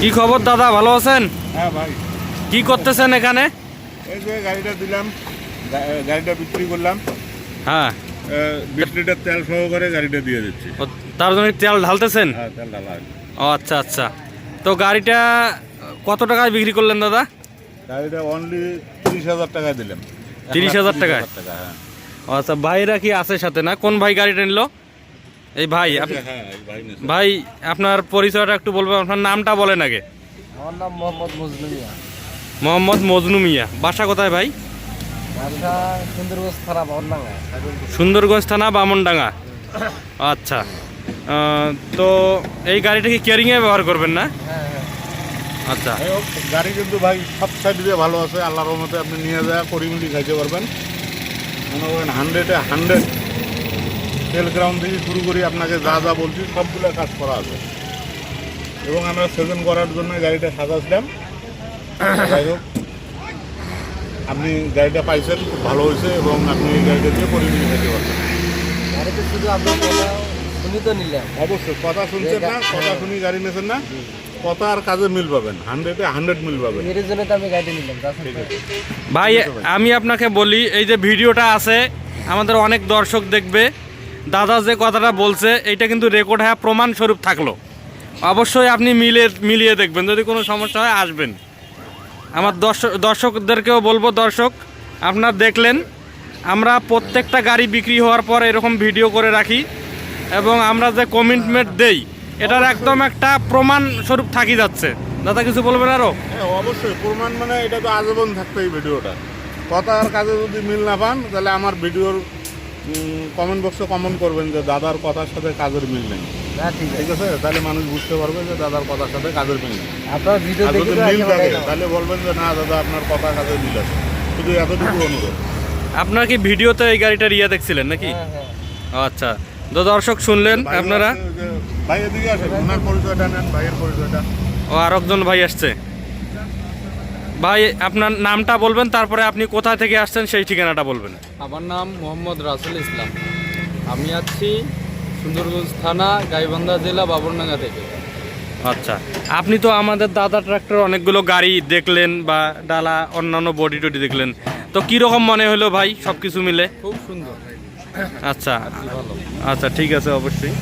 কি খবর দাদা? ভালো আছেন? হ্যাঁ ভাই। কি করতেছেন এখানে? এই যে গাড়িটা দিলাম গাড়িটা বিক্রি করলাম। হ্যাঁ। বিশ লিটার তেল সহকারে গাড়িটা দিয়ে দিচ্ছি। তার জন্য তেল ঢালতেছেন? হ্যাঁ তেল ঢালা। ও আচ্ছা আচ্ছা। তো গাড়িটা কত টাকায় বিক্রি করলেন দাদা? গাড়িটা অনলি তিরিশ হাজার টাকা দিলাম। 30,000 লাখ টাকায়? টাকা হ্যাঁ। আচ্ছা ভাইরা কি আছে সাথে না? কোন ভাই গাড়িটা নিল? এই ভাই আপ- হ্যাঁ ভাই আপনার পরিচয়টা একটু বলবেন আপনার নামটা বলেন আগে। আমার নাম মোহাম্মদ মজলুমিয়া মোহাম্মদ মজনু মিয়া। বাসা কোথায় ভাই? সুন্দরগঞ্জ থানা সুন্দরগঞ্জ থানা বামনডাঙ্গা। আচ্ছা। তো এই গাড়িটা কি কেয়ারিংয়ে ব্যবহার করবেন না? হ্যাঁ হ্যাঁ। আচ্ছা। গাড়ি কিন্তু ভাই সব সাইড দিয়ে ভালো আছে আল্লাহর রহমতে আপনি নিয়ে যাওয়া করিমিলি খাইতে পারবেন। মনে করেন হান্ড্রেডে হান্ড্রেড তেল গ্রাউন্ড থেকে শুরু করি আপনাকে যা যা বলছি সবগুলো কাজ করা আছে। এবং আমরা সেজন করার জন্য গাড়িটা সাজাছিলাম যাই হোক আপনি গাড়িটা পাইছেন খুব ভালো হয়েছে এবং আপনি এই গাড়িটা দিয়ে করিমিলি খাইতে পারবেন গাড়িতে শুধু আপনার কথা শুনি তো নিলাম। অবশ্যই কথা শুনছেন না কথা শুনি গাড়ি নিয়েছেন না কথা আর কাজে মিল পাবেন হান্ড্রেডে হান্ড্রেড মিল পাবেন। এর জন্য তো আমি গাড়িটা নিলাম ঠিক আছে। ভাই আমি আপনাকে বলি এই যে ভিডিওটা আছে আমাদের অনেক দর্শক দেখবে। দাদা যে কথাটা বলছে এটা কিন্তু রেকর্ড হ্যাঁ প্রমাণ স্বরূপ থাকল। অবশ্যই আপনি মিলে মিলিয়ে দেখবেন যদি কোনো সমস্যা হয় আসবেন। আমার দর্শক দর্শকদেরকেও বলব দর্শক আপনার দেখলেন আমরা প্রত্যেকটা গাড়ি বিক্রি হওয়ার পর এরকম ভিডিও করে রাখি এবং আমরা যে কমিটমেন্ট দেই এটার একদম একটা প্রমাণ স্বরূপ থাকি যাচ্ছে। দাদা কিছু বলবেন আরও হ্যাঁ অবশ্যই। প্রমাণ মানে এটা তো আজীবন এই ভিডিওটা। কথা আর কাজে যদি মিল না পান তাহলে আমার ভিডিওর কমেন্ট বক্সে কমেন্ট করবেন যে দাদার কথার সাথে কাজের মিল নেই। না ঠিক আছে। ঠিক আছে? তাহলে মানুষ বুঝতে পারবে যে দাদার কথার সাথে কাজের মিল নেই। আপনার ভিডিও যদি মিল থাকে তাহলে বলবেন যে না দাদা আপনার কথা কাজের মিল আছে। শুধু এতটুকু অনুরোধ। আপনার কি ভিডিওতে এই গাড়িটার ইয়ে দেখছিলেন নাকি? হ্যাঁ হ্যাঁ। ও, আচ্ছা। তো দর্শক শুনলেন আপনারা? ভাই এদিকে আসেন ওনার পরিচয়টা নেন ভাইয়ের পরিচয়টা। ও আর একজন ভাই আসছে। ভাই আপনার নামটা বলবেন তারপরে আপনি কোথা থেকে আসছেন সেই ঠিকানাটা বলবেন। আমার নাম মোহাম্মদ রাসেল ইসলাম। আমি আছি সুন্দরগঞ্জ থানা গাইবান্ধা জেলা বাবরডাঙ্গা থেকে। আচ্ছা আপনি তো আমাদের দাদা ট্রাক্টর অনেকগুলো গাড়ি দেখলেন বা ডালা অন্যান্য বডি টডি দেখলেন। তো কীরকম মনে হলো ভাই সব কিছু মিলে? খুব সুন্দর। আচ্ছা ভালো। আচ্ছা ঠিক আছে অবশ্যই।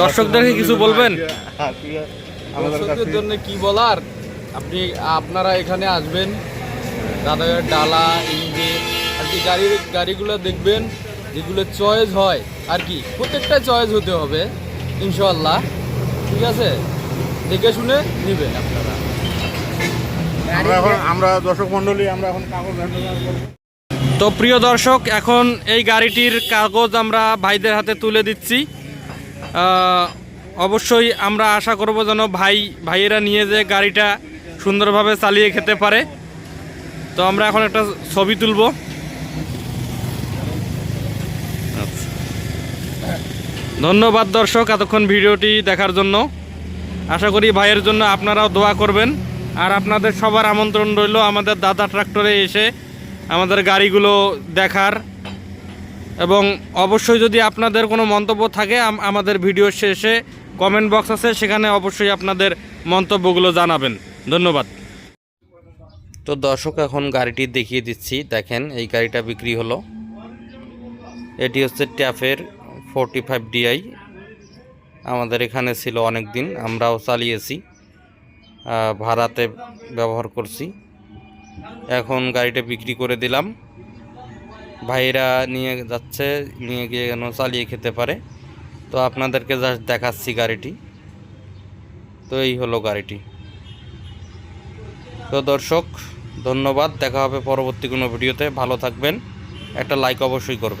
দর্শকদেরকে কিছু বলবেন? দর্শকদের জন্য কি বলার? আপনি আপনারা এখানে আসবেন দাদার ডালা ইঞ্জিন আর কি গাড়ির গাড়িগুলো দেখবেন যেগুলো চয়েস হয় আর কি প্রত্যেকটা চয়েস হতে হবে ইনশাল্লাহ ঠিক আছে? দেখে শুনে নেবেন আপনারা। আমরা এখন আমরা দর্শক মন্ডলী আমরা এখন কাগজ তো প্রিয় দর্শক, এখন এই গাড়িটির কাগজ আমরা ভাইদের হাতে তুলে দিচ্ছি। অবশ্যই আমরা আশা করব যেন ভাই, ভাইয়েরা নিয়ে যে গাড়িটা সুন্দরভাবে চালিয়ে খেতে পারে। তো আমরা এখন একটা ছবি তুলব। ধন্যবাদ দর্শক এতক্ষণ ভিডিওটি দেখার জন্য। আশা করি ভাইয়ের জন্য আপনারাও দোয়া করবেন। আর আপনাদের সবার আমন্ত্রণ রইল আমাদের দাদা ট্রাক্টরে এসে আমাদের গাড়িগুলো দেখার। এবং অবশ্যই যদি আপনাদের কোনো মন্তব্য থাকে আমাদের ভিডিও শেষে কমেন্ট বক্স আছে, সেখানে অবশ্যই আপনাদের মন্তব্যগুলো জানাবেন। ধন্যবাদ। তো দর্শক, এখন গাড়িটি দেখিয়ে দিচ্ছি। দেখেন, এই গাড়িটা বিক্রি হলো। এটি হচ্ছে ট্যাফের ফোরটি ফাইভ ডিআই। আমাদের এখানে ছিল অনেক দিন আমরাও চালিয়েছি ভাড়াতে ব্যবহার করছি। এখন গাড়িটা বিক্রি করে দিলাম। ভাইরা নিয়ে যাচ্ছে, নিয়ে গিয়ে যেন চালিয়ে খেতে পারে। তো আপনাদেরকে জাস্ট দেখাচ্ছি গাড়িটি। তো এই হলো গাড়িটি। তো দর্শক, ধন্যবাদ। দেখা হবে পরবর্তী কোনো ভিডিওতে। ভালো থাকবেন। একটা লাইক অবশ্যই করবেন।